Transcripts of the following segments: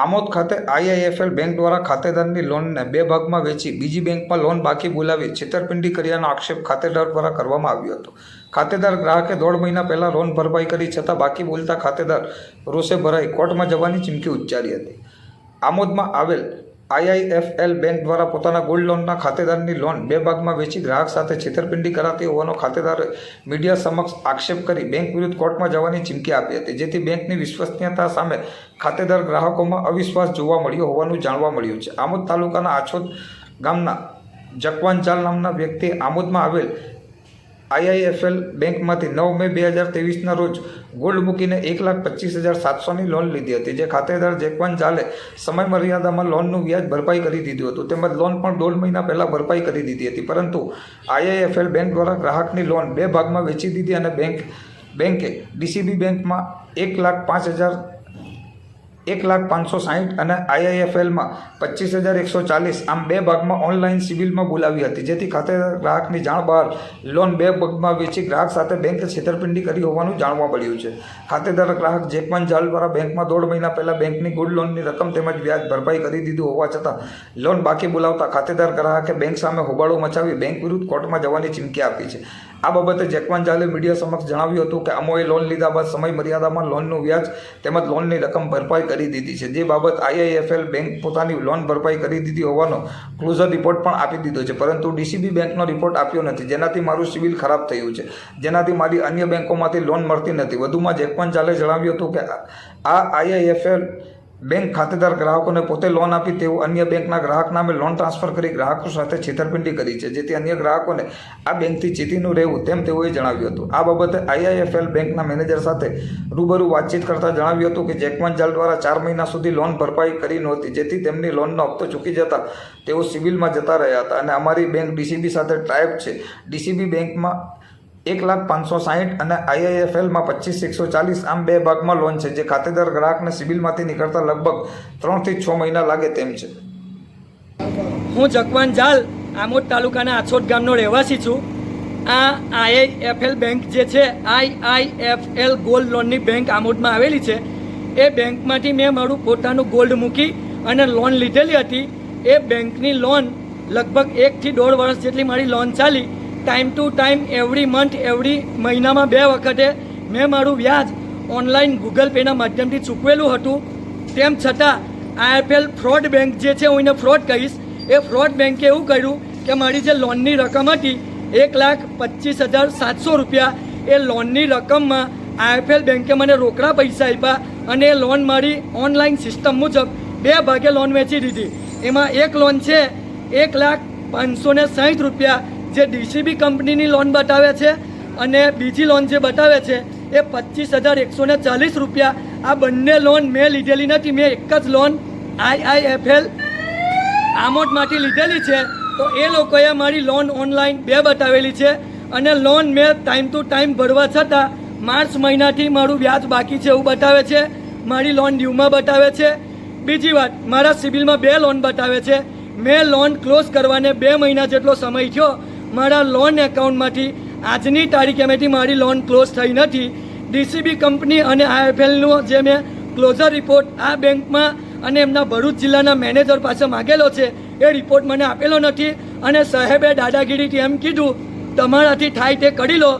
આમોદ ખાતે IIFL bank દ્વારા ખાતેદારની લોનને બે ભાગમાં વેચી બીજી બેંકમાં લોન બાકી બોલાવી છેતરપિંડી કર્યાનો આક્ષેપ ખાતેદાર દ્વારા કરવામાં આવ્યો હતો. ખાતેદાર ગ્રાહકે દોઢ મહિના પહેલાં લોન ભરપાઈ કરી છતાં બાકી બોલતા ખાતેદાર રોષે ભરાઈ કોર્ટમાં જવાની ચીમકી ઉચ્ચારી હતી. આમોદમાં આવેલ આઈઆઈએફએલ બેંક દ્વારા પોતાના ગોલ્ડ લોનના ખાતેદારની લોન બે ભાગમાં વેચી ગ્રાહક સાથે છેતરપિંડી કરાતી હોવાનો ખાતેદારે મીડિયા સમક્ષ આક્ષેપ કરી બેંક વિરુદ્ધ કોર્ટમાં જવાની ચીમકી આપી હતી, જેથી બેંકની વિશ્વસનીયતા સામે ખાતેદાર ગ્રાહકોમાં અવિશ્વાસ જોવા મળ્યો હોવાનું જાણવા મળ્યું છે. આમોદ તાલુકાના આછોદ ગામના જકવાન ચાલ નામના વ્યક્તિએ આમોદમાં આવેલ આઈઆઈએફએલ બેંકમાંથી નવ મે બે હજાર ત્રેવીસના રોજ ગોલ્ડ મૂકીને એક લાખ પચીસ હજાર સાતસોની લોન લીધી હતી. જે ખાતેદાર જેકવાન ચાલે સમય મર્યાદામાં લોનનું વ્યાજ ભરપાઈ કરી દીધું હતું. તેમજ લોન પણ દોઢ મહિના પહેલાં ભરપાઈ કરી દીધી હતી. પરંતુ આઈઆઈએફએલ બેંક દ્વારા ગ્રાહકની લોન બે ભાગમાં વેચી દીધી અને બેંક બેંકે ડીસીબી બેંકમાં એક લાખ પાંચ હજાર એક લાખ પાંચસો સાહીઠ અને આઈઆઈએફએલમાં પચીસ હજાર એકસો ચાલીસ આમ બે ભાગમાં ઓનલાઈન સિવિલમાં બોલાવી હતી. જેથી ખાતે ગ્રાહકની જાણ બહાર લોન બે ભાગમાં વેચી ગ્રાહક સાથે બેંકે છેતરપિંડી કરી હોવાનું જાણવા મળ્યું છે. ખાતેદાર ગ્રાહક જેકમન જાલ દ્વારા બેંકમાં દોઢ મહિના પહેલાં બેંકની ગોલ્ડ લોનની રકમ તેમજ વ્યાજ ભરપાઈ કરી દીધું હોવા છતાં લોન બાકી બોલાવતા ખાતેદાર ગ્રાહકે બેંક સામે હોબાળો મચાવી બેંક વિરુદ્ધ કોર્ટમાં જવાની ચીમકી આપી છે. આ બાબતે જેકવાન જાલે મીડિયા સમક્ષ જણાવ્યું હતું કે અમોએ લોન લીધા બાદ સમય મર્યાદામાં લોનનું વ્યાજ તેમજ લોનની રકમ ભરપાઈ કરી દીધી છે. જે બાબત આઈઆઈએફએલ બેંક પોતાની લોન ભરપાઈ કરી દીધી હોવાનો ક્લોઝર રિપોર્ટ પણ આપી દીધો છે. પરંતુ ડીસીબી બેંકનો રિપોર્ટ આપ્યો નથી. જેનાથી મારું સિવિલ ખરાબ થયું છે. જેનાથી મારી અન્ય બેંકોમાંથી લોન મળતી નથી. વધુમાં જેકવાન ચાલે જણાવ્યું હતું કે આ આઈઆઈએફએલ બેંક ખાતેદાર ગ્રાહકોને પોતે લોન આપી તેવું અન્ય બેંકના ગ્રાહક નામે લોન ટ્રાન્સફર કરી ગ્રાહકો સાથે છેતરપિંડી કરી છે. જેથી અન્ય ગ્રાહકોને આ બેંકથી ચેતીનું રહેવું તેમ તેઓએ જણાવ્યું હતું. આ બાબતે આઈઆઈએફએલ બેંકના મેનેજર સાથે રૂબરૂ વાતચીત કરતાં જણાવ્યું હતું કે જેકવાન જાલ દ્વારા ચાર મહિના સુધી લોન ભરપાઈ કરી નહોતી. જેથી તેમની લોનનો હપ્તો ચૂકી જતા તેઓ સિવિલમાં જતા રહ્યા હતા. અને અમારી બેંક ડીસીબી સાથે ટ્રાયપ છે. ડીસીબી બેંકમાં એક લાખ પાંચસો સાહીઠ અને આઈઆઈએફએલમાં પચીસ એકસો ચાલીસ આમ બે ભાગમાં લોન છે, જે ખાતેદાર ગ્રાહકને સિવિલમાંથી નીકળતા લગભગ ત્રણથી છ મહિના લાગે તેમ છે. હું જકવાન જાલ, આમોદ તાલુકાના આછોદ ગામનો રહેવાસી છું. આ આઈઆઈએફએલ બેંક જે છે આઈઆઈએફએલ ગોલ્ડ લોનની બેંક આમોદમાં આવેલી છે. એ બેંકમાંથી મેં મારું પોતાનું ગોલ્ડ મૂકી અને લોન લીધેલી હતી. એ બેંકની લોન લગભગ એકથી દોઢ વર્ષ જેટલી મારી લોન ચાલી. Time to time every month every મહિનામાં બે વખતે મેં મારું વ્યાજ ઓનલાઈન ગૂગલ પેના માધ્યમથી ચૂકવેલું હતું. તેમ છતાં આઈએફએલ ફ્રોડ બેંક જે છે, હું એને ફ્રોડ કહીશ, એ ફ્રોડ બેંકે એવું કર્યું કે મારી જે લોનની રકમ હતી, એક લાખ પચીસ હજાર સાતસો રૂપિયા, એ લોનની રકમમાં આઈએફએલ બેંકે મને રોકડા પૈસા આપ્યા અને એ લોન મારી ઓનલાઈન સિસ્ટમ મુજબ બે ભાગે લોન વેચી દીધી. એમાં એક લોન છે, એક લાખ પાંચસો ને સાહીઠ રૂપિયા જે ડીસીબી કંપનીની લોન બતાવે છે અને બીજી લોન જે બતાવે છે, એ પચીસ હજાર એકસો ને ચાલીસ રૂપિયા. આ બંને લોન મેં લીધેલી નથી, મેં એક જ લોન આઈઆઈએફએલ આમોદમાંથી લીધેલી છે. તો એ લોકોએ મારી લોન ઓનલાઈન બે બતાવેલી છે અને લોન મેં ટાઈમ ટુ ટાઈમ ભરવા છતાં માર્ચ મહિનાથી મારું વ્યાજ બાકી છે એવું બતાવે છે. મારી લોન ડ્યુમાં બતાવે છે. બીજી વાત, મારા સિબિલમાં બે લોન બતાવે છે. મેં લોન ક્લોઝ કરવાને બે મહિના જેટલો સમય થયો મારા લોન એકાઉન્ટમાંથી આજની તારીખે મેંથી મારી લોન ક્લોઝ થઈ નથી. ડીસીબી કંપની અને આઈએફએલનો જે મેં ક્લોઝર રિપોર્ટ આ બેંકમાં અને એમના ભરૂચ જિલ્લાના મેનેજર પાસે માગેલો છે, એ રિપોર્ટ મને આપેલો નથી. અને સાહેબે દાદાગીરીથી એમ કીધું, તમારાથી થાય તે કરી લો.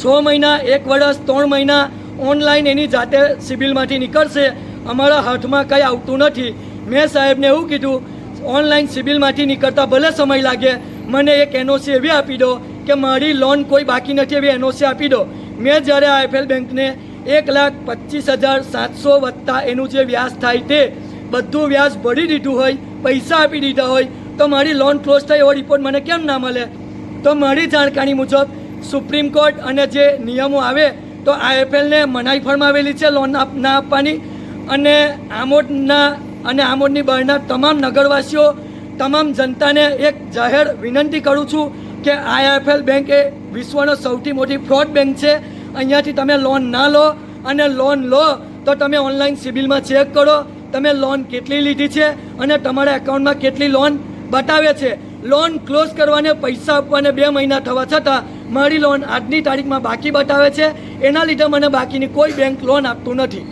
છ મહિના, એક વર્ષ, ત્રણ મહિના ઓનલાઈન એની જાતે સિબિલમાંથી નીકળશે. અમારા હાથમાં કંઈ આવતું નથી. મેં સાહેબને એવું કીધું ઓનલાઈન સિબિલમાંથી નીકળતા ભલે સમય લાગે મને એક એનઓસી એવી આપી દો કે મારી લોન કોઈ બાકી નથી એવી એનઓસી આપી દો. મેં જ્યારે આઈએફએલ બેંકને એક લાખ પચીસ હજાર સાતસો વત્તા એનું જે વ્યાજ થાય તે બધું વ્યાજ ભરી દીધું હોય, પૈસા આપી દીધા હોય, તો મારી લોન ક્લોઝ થઈ એવો રિપોર્ટ મને કેમ ના મળે? તો મારી જાણકારી મુજબ સુપ્રીમ કોર્ટ અને જે નિયમો આવે, તો આઈએફએલને મનાઈ ફરમાવેલી છે લોન ના આપવાની. અને આમોદના, અને આમોદની બહારના તમામ નગરવાસીઓ તમામ જનતાને એક જાહેર વિનંતી કરું છું કે આઈએફએલ બેંક એ વિશ્વનો સૌથી મોટી ફ્રોડ બેંક છે. અહીંયાથી તમે લોન ના લો અને લોન લો તો તમે ઓનલાઈન સિબિલમાં ચેક કરો તમે લોન કેટલી લીધી છે અને તમારા એકાઉન્ટમાં કેટલી લોન બતાવે છે. લોન ક્લોઝ કરવાને પૈસા આપવાને બે મહિના થવા છતાં મારી લોન આજની તારીખમાં બાકી બતાવે છે. એના લીધે મને બાકીની કોઈ બેંક લોન આપતું નથી.